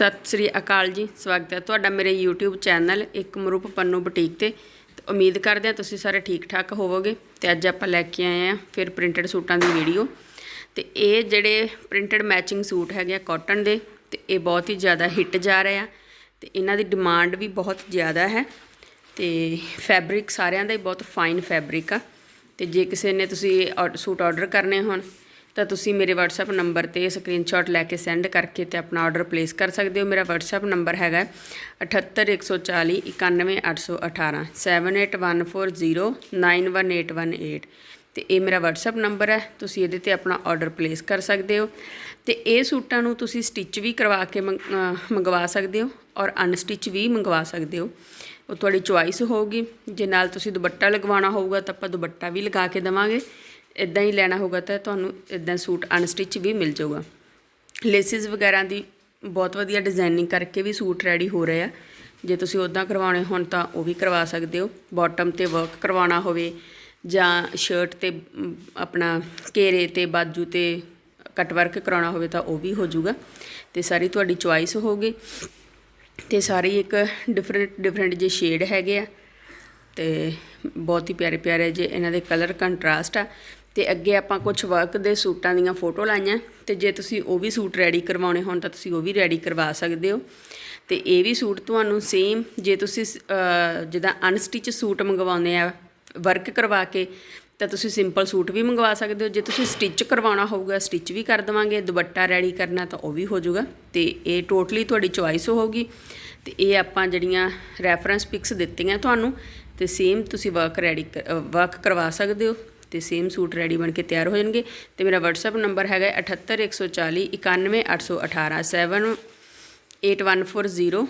ਸਤਿ ਸ੍ਰੀ ਅਕਾਲ ਜੀ, ਸਵਾਗਤ ਹੈ ਤੁਹਾਡਾ ਮੇਰੇ YouTube ਚੈਨਲ ਇੱਕ ਮਰੂਪ ਪੰਨੂ ਬੁਟੀਕ ਤੇ। ਤੇ ਉਮੀਦ ਕਰਦੇ ਹਾਂ ਤੁਸੀਂ ਸਾਰੇ ਠੀਕ ਠਾਕ ਹੋਵੋਗੇ। ਤੇ ਅੱਜ ਆਪਾਂ ਲੈ ਕੇ ਆਏ ਆ ਫਿਰ ਪ੍ਰਿੰਟਡ ਸੂਟਾਂ ਦੀ ਵੀਡੀਓ। ਤੇ ਇਹ ਜਿਹੜੇ ਪ੍ਰਿੰਟਡ ਮੈਚਿੰਗ ਸੂਟ ਹੈਗੇ ਆ ਕਾਟਨ ਦੇ, ਤੇ ਇਹ ਬਹੁਤ ਹੀ ਜ਼ਿਆਦਾ ਹਿੱਟ ਜਾ ਰਹੇ ਆ। ਤੇ ਇਹਨਾਂ ਦੀ ਡਿਮਾਂਡ ਵੀ ਬਹੁਤ ਜ਼ਿਆਦਾ ਹੈ। ਤੇ ਫੈਬਰਿਕ ਸਾਰਿਆਂ ਦਾ ਹੀ ਬਹੁਤ ਫਾਈਨ ਫੈਬਰਿਕ ਆ। ਤੇ ਜੇ ਕਿਸੇ ਨੇ ਤੁਸੀਂ ਆਰਡ- ਸੂਟ ਆਰਡਰ ਕਰਨੇ ਹੋਣ ਤਾਂ ਤੁਸੀਂ ਮੇਰੇ WhatsApp ਨੰਬਰ ਤੇ ਸਕਰੀਨਸ਼ਾਟ ਲੈ ਕੇ ਸੈਂਡ ਕਰਕੇ ਤੇ ਆਪਣਾ ਆਰਡਰ ਪਲੇਸ ਕਰ ਸਕਦੇ ਹੋ। ਮੇਰਾ WhatsApp ਨੰਬਰ ਹੈਗਾ 78140 91818 7814091818 ਤੇ ਇਹ ਮੇਰਾ WhatsApp ਨੰਬਰ ਹੈ। ਤੁਸੀਂ ਇਹਦੇ ਤੇ ਆਪਣਾ ਆਰਡਰ ਪਲੇਸ ਕਰ ਸਕਦੇ ਹੋ। ਤੇ ਇਹ ਸੂਟਾਂ ਨੂੰ ਤੁਸੀਂ ਸਟਿਚ ਵੀ ਕਰਵਾ ਕੇ ਮੰਗ- ਮੰਗਵਾ ਸਕਦੇ ਹੋ ਔਰ ਅਨਸਟਿਚ ਵੀ ਮੰਗਵਾ ਸਕਦੇ ਹੋ। ਉਹ ਤੁਹਾਡੀ ਚੁਆਇਸ ਹੋਊਗੀ। ਜੇ ਨਾਲ ਤੁਸੀਂ ਦੁਪੱਟਾ ਲਗਵਾਉਣਾ ਹੋਊਗਾ ਤਾਂ ਆਪਾਂ ਦੁਪੱਟਾ ਵੀ ਲਗਾ ਕੇ ਦੇਵਾਂਗੇ। ਇਦਾਂ ਹੀ ਲੈਣਾ ਹੋਊਗਾ ਤਾਂ ਤੁਹਾਨੂੰ ਇਦਾਂ ਸੂਟ ਅਨਸਟਿਚ ਵੀ ਮਿਲ ਜਾਊਗਾ। ਲੇਸਿਸ ਵਗੈਰਾ ਦੀ ਬਹੁਤ ਵਧੀਆ ਡਿਜ਼ਾਈਨਿੰਗ ਕਰਕੇ ਵੀ ਸੂਟ ਰੈਡੀ ਹੋ ਰਹੇ ਆ। ਜੇ ਤੁਸੀਂ ਉਦਾਂ ਕਰਵਾਉਣੇ ਹੋਣ ਤਾਂ ਉਹ ਵੀ ਕਰਵਾ ਸਕਦੇ ਹੋ। ਬਾਟਮ ਤੇ ਵਰਕ ਕਰਵਾਉਣਾ ਹੋਵੇ ਜਾਂ ਸ਼ਰਟ ਤੇ ਆਪਣਾ ਘੇਰੇ ਤੇ, ਬਾਜੂ ਤੇ ਕੱਟ ਵਰਕ ਕਰਾਉਣਾ ਹੋਵੇ ਤਾਂ ਉਹ ਵੀ ਹੋ ਜਾਊਗਾ। ਤੇ ਸਾਰੀ ਤੁਹਾਡੀ ਚੁਆਇਸ ਹੋਊਗੀ। ਤੇ ਸਾਰੀ ਇੱਕ ਡਿਫਰੈਂਟ ਡਿਫਰੈਂਟ ਜੇ ਸ਼ੇਡ ਹੈਗੇ ਆ, ਤੇ ਬਹੁਤ ਹੀ ਪਿਆਰੇ ਪਿਆਰੇ ਜੇ ਇਹਨਾਂ ਦੇ ਕਲਰ ਕੰਟਰਾਸਟ ਆ। ਤੇ ਅੱਗੇ ਆਪਾਂ ਕੁਝ ਵਰਕ ਦੇ ਸੂਟਾਂ ਦੀਆਂ ਫੋਟੋ ਲਾਈਆਂ। ਤੇ ਜੇ ਤੁਸੀਂ ਉਹ ਵੀ ਸੂਟ ਰੈਡੀ ਕਰਵਾਉਣੇ ਹੋਣ ਤਾਂ ਤੁਸੀਂ ਉਹ ਵੀ ਰੈਡੀ ਕਰਵਾ ਸਕਦੇ ਹੋ। ਤੇ ਇਹ ਵੀ ਸੂਟ ਤੁਹਾਨੂੰ ਸੇਮ ਜੇ ਤੁਸੀਂ ਅਹ, ਜਿੱਦਾਂ ਅਨਸਟਿਚ ਸੂਟ ਮੰਗਵਾਉਂਦੇ ਆ ਵਰਕ ਕਰਵਾ ਕੇ ਤਾਂ ਤੁਸੀਂ ਸਿੰਪਲ ਸੂਟ ਵੀ ਮੰਗਵਾ ਸਕਦੇ ਹੋ। ਜੇ ਤੁਸੀਂ ਸਟਿਚ ਕਰਵਾਉਣਾ ਹੋਊਗਾ ਸਟਿਚ ਵੀ ਕਰ ਦੇਵਾਂਗੇ। ਦੁਪੱਟਾ ਰੈਡੀ ਕਰਨਾ ਤਾਂ ਉਹ ਵੀ ਹੋ ਜਾਊਗਾ। ਤੇ ਇਹ ਟੋਟਲੀ ਤੁਹਾਡੀ ਚੁਆਇਸ ਹੋਊਗੀ। ਤੇ ਇਹ ਆਪਾਂ ਜਿਹੜੀਆਂ ਰੈਫਰੈਂਸ ਪਿਕਸ ਦਿੱਤੀਆਂ ਤੁਹਾਨੂੰ ਤੇ ਸੇਮ ਤੁਸੀਂ ਵਰਕ ਰੈਡੀ ਵਰਕ ਕਰਵਾ ਸਕਦੇ ਹੋ। ਤੇ ਸੇਮ ਸੂਟ ਰੈਡੀ ਬਣ ਕੇ ਤਿਆਰ ਹੋ ਜਾਣਗੇ। ਤੇ ਮੇਰਾ WhatsApp ਨੰਬਰ ਹੈਗਾ 78140 91818 78140